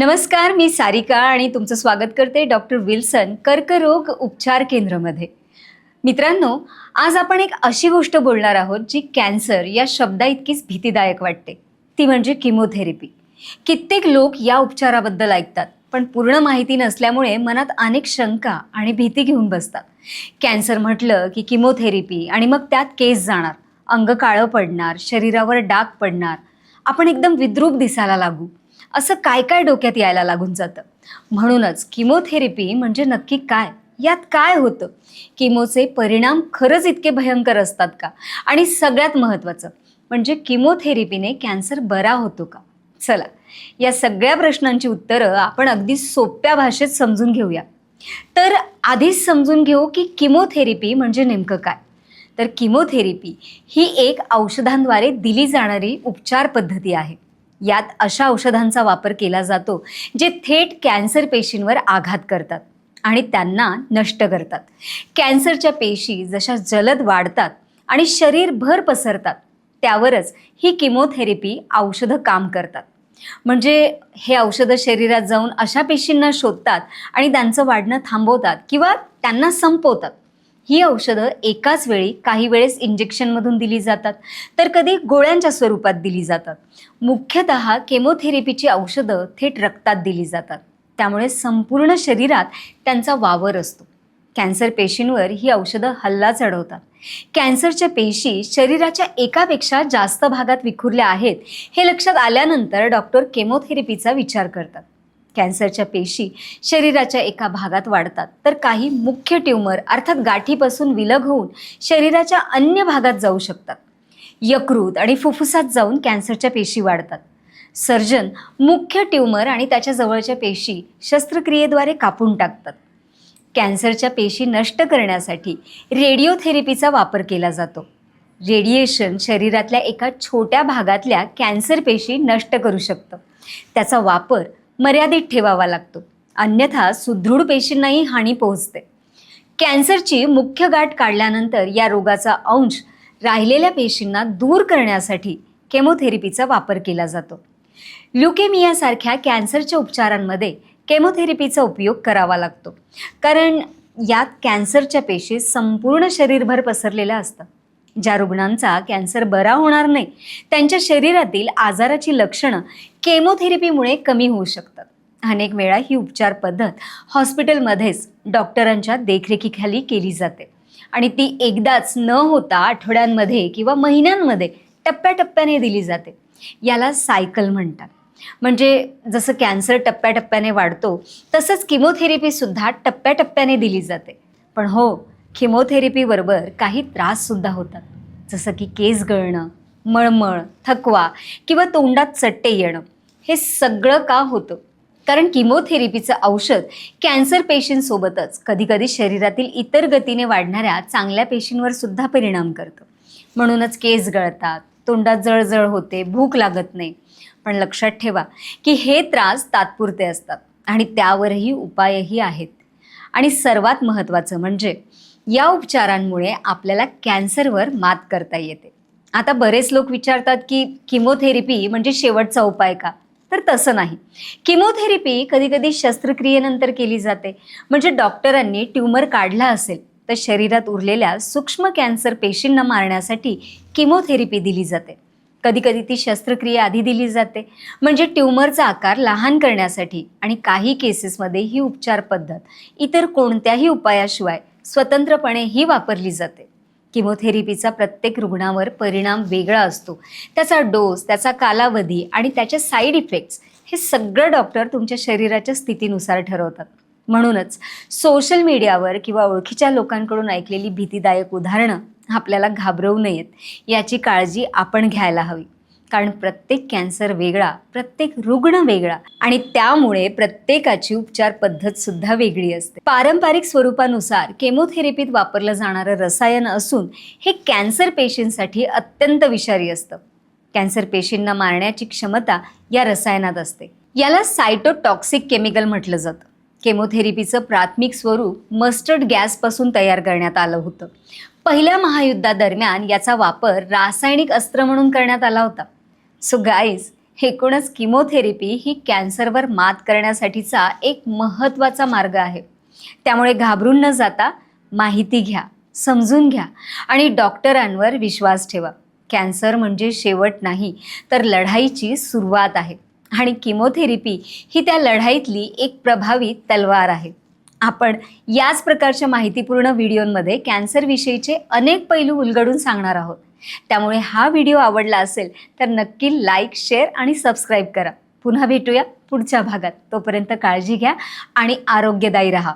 नमस्कार मी सारिका आणि तुमचं स्वागत करते डॉक्टर विल्सन कर्करोग उपचार केंद्रमध्ये. मित्रांनो आज आपण एक अशी गोष्ट बोलणार आहोत जी कॅन्सर या शब्दा इतकीच भीतीदायक वाटते. ती म्हणजे किमोथेरपी. कित्येक लोक या उपचाराबद्दल ऐकतात पण पूर्ण माहिती नसल्यामुळे मनात अनेक शंका आणि भीती घेऊन बसतात. कॅन्सर म्हटलं की किमोथेरपी आणि मग त्यात केस जाणार अंग काळं पडणार शरीरावर डाग पडणार. आपण एकदम विद्रूप दिसायला लागू. असं काय काय डोक्यात यायला लागून जातं? म्हणूनच किमोथेरपी म्हणजे नक्की काय? यात काय होतं? किमोचे परिणाम खरंच इतके भयंकर असतात का? आणि सगळ्यात महत्त्वाचं म्हणजे किमोथेरपीने कॅन्सर बरा होतो का? चला या सगळ्या प्रश्नांची उत्तरं आपण अगदी सोप्या भाषेत समजून घेऊया. तर आधीच समजून घेऊ की किमोथेरपी म्हणजे नेमकं काय? तर किमोथेरपी ही एक औषधांद्वारे दिली जाणारी उपचार पद्धती आहे. यात अशा औषधांचा वापर केला जातो जे थेट कॅन्सर पेशींवर आघात करतात आणि त्यांना नष्ट करतात. कॅन्सरच्या पेशी जशा जलद वाढतात आणि शरीरभर पसरतात त्यावरच ही किमोथेरपी औषधं काम करतात. म्हणजे हे औषधं शरीरात जाऊन अशा पेशींना शोधतात आणि त्यांचं वाढणं थांबवतात किंवा त्यांना संपवतात. ही औषधं एकाच वेळी काही वेळेस इंजेक्शनमधून दिली जातात. तर कधी गोळ्यांच्या स्वरूपात दिली जातात. मुख्यतः केमोथेरपीची औषधं थेट रक्तात दिली जातात. त्यामुळे संपूर्ण शरीरात त्यांचा वावर असतो. कॅन्सर पेशींवर ही औषधं हल्ला चढवतात कॅन्सरच्या पेशी शरीराच्या एकापेक्षा जास्त भागात विखुरल्या आहेत हे लक्षात आल्यानंतर डॉक्टर केमोथेरपीचा विचार करतात. कॅन्सरच्या पेशी शरीराच्या एका भागात वाढतात. तर काही मुख्य ट्यूमर अर्थात गाठीपासून विलग होऊन शरीराच्या अन्य भागात जाऊ शकतात. यकृत आणि फुफ्फुसात जाऊन कॅन्सरच्या पेशी वाढतात. सर्जन मुख्य ट्यूमर आणि त्याच्या जवळच्या पेशी शस्त्रक्रियेद्वारे कापून टाकतात. कॅन्सरच्या पेशी नष्ट करण्यासाठी रेडिओथेरपीचा वापर केला जातो. रेडिएशन शरीरातल्या एका छोट्या भागातल्या कॅन्सर पेशी नष्ट करू शकतं. त्याचा वापर मर्यादित ठेवावा लागतो. अन्यथा सुदृढ पेशींनाही हानी पोहोचते. कॅन्सरची मुख्य गाठ काढल्यानंतर या रोगाचा अंश राहिलेल्या पेशींना दूर करण्यासाठी केमोथेरपीचा वापर केला जातो. ल्युकेमियासारख्या कॅन्सरच्या उपचारांमध्ये केमोथेरपीचा उपयोग करावा लागतो. कारण यात कॅन्सरच्या पेशी संपूर्ण शरीरभर पसरलेल्या असतात. ज्या रुग्णांचा कॅन्सर बरा होणार नाही त्यांच्या शरीरातील आजाराची लक्षणं केमोथेरपीमुळे कमी होऊ शकतात. अनेक वेळा ही उपचार पद्धत हॉस्पिटलमध्येच डॉक्टरांच्या देखरेखीखाली केली जाते. आणि ती एकदाच न होता आठवड्यांमध्ये किंवा महिन्यांमध्ये टप्प्याटप्प्याने दिली जाते. याला सायकल म्हणतात. म्हणजे जसं कॅन्सर टप्प्याटप्प्याने वाढतो तसंच किमोथेरपीसुद्धा टप्प्याटप्प्याने दिली जाते. पण हो किमोथेरपीबरोबर काही त्राससुद्धा होतात. जसं की केस गळणं मळमळ थकवा किंवा तोंडात चट्टे येणं. हे सगळं का होतं? कारण किमोथेरपीचं औषध कॅन्सर पेशींसोबतच कधीकधी शरीरातील इतर गतीने वाढणाऱ्या चांगल्या पेशींवर सुद्धा परिणाम करतं. म्हणूनच केस गळतात तोंडात जळजळ होते भूक लागत नाही. पण लक्षात ठेवा की हे त्रास तात्पुरते असतात आणि त्यावरही उपायही आहेत. आणि सर्वात महत्त्वाचं म्हणजे या उपचारांमुळे आपल्याला कॅन्सरवर मात करता येते. आता बरेच लोक विचारतात की किमोथेरपी म्हणजे शेवटचा उपाय का? तर तसं नाही. किमोथेरपी कधीकधी शस्त्रक्रियेनंतर केली जाते. म्हणजे डॉक्टरांनी ट्यूमर काढला असेल तर शरीरात उरलेल्या सूक्ष्म कॅन्सर पेशींना मारण्यासाठी किमोथेरपी दिली जाते. कधीकधी ती शस्त्रक्रिया आधी दिली जाते. म्हणजे ट्यूमरचा आकार लहान करण्यासाठी आणि काही केसेसमध्ये ही उपचार पद्धत. इतर कोणत्याही उपायाशिवाय स्वतंत्रपणे ही वापरली जाते. किमोथेरपीचा प्रत्येक रुग्णावर परिणाम वेगळा असतो. त्याचा डोस त्याचा कालावधी आणि त्याचे साईड इफेक्ट्स हे सगळं डॉक्टर तुमच्या शरीराच्या स्थितीनुसार ठरवतात. म्हणूनच सोशल मीडियावर किंवा ओळखीच्या लोकांकडून ऐकलेली भीतीदायक उदाहरणं आपल्याला घाबरवू नयेत. याची काळजी आपण घ्यायला हवी. कारण प्रत्येक कॅन्सर वेगळा प्रत्येक रुग्ण वेगळा आणि त्यामुळे प्रत्येकाची उपचार पद्धत सुद्धा वेगळी असते. पारंपरिक स्वरूपानुसार केमोथेरपीत वापरलं जाणारं रसायन असून हे कॅन्सर पेशींसाठी अत्यंत विषारी असतं. कॅन्सर पेशींना मारण्याची क्षमता या रसायनात असते. याला सायटोटॉक्सिक केमिकल म्हटलं जातं. केमोथेरपीचं प्राथमिक स्वरूप मस्टर्ड गॅसपासून तयार करण्यात आलं होतं. पहिल्या महायुद्धादरम्यान याचा वापर रासायनिक अस्त्र म्हणून करण्यात आला होता. सो गाईज एकूणच किमोथेरपी ही कॅन्सरवर मात करण्यासाठीचा एक महत्त्वाचा मार्ग आहे. त्यामुळे घाबरून न जाता माहिती घ्या समजून घ्या आणि डॉक्टरांवर विश्वास ठेवा. कॅन्सर म्हणजे शेवट नाही तर लढाईची सुरुवात आहे. आणि किमोथेरपी ही त्या लढाईतली एक प्रभावी तलवार आहे. आपण याच प्रकारच्या माहितीपूर्ण व्हिडिओंमध्ये कॅन्सरविषयीचे अनेक पैलू उलगडून सांगणार आहोत. त्यामुळे हा व्हिडिओ आवडला असेल तर नक्की लाईक शेअर आणि सबस्क्राईब करा. पुन्हा भेटूया पुढच्या भागात. तोपर्यंत काळजी घ्या आणि आरोग्यदायी राहा.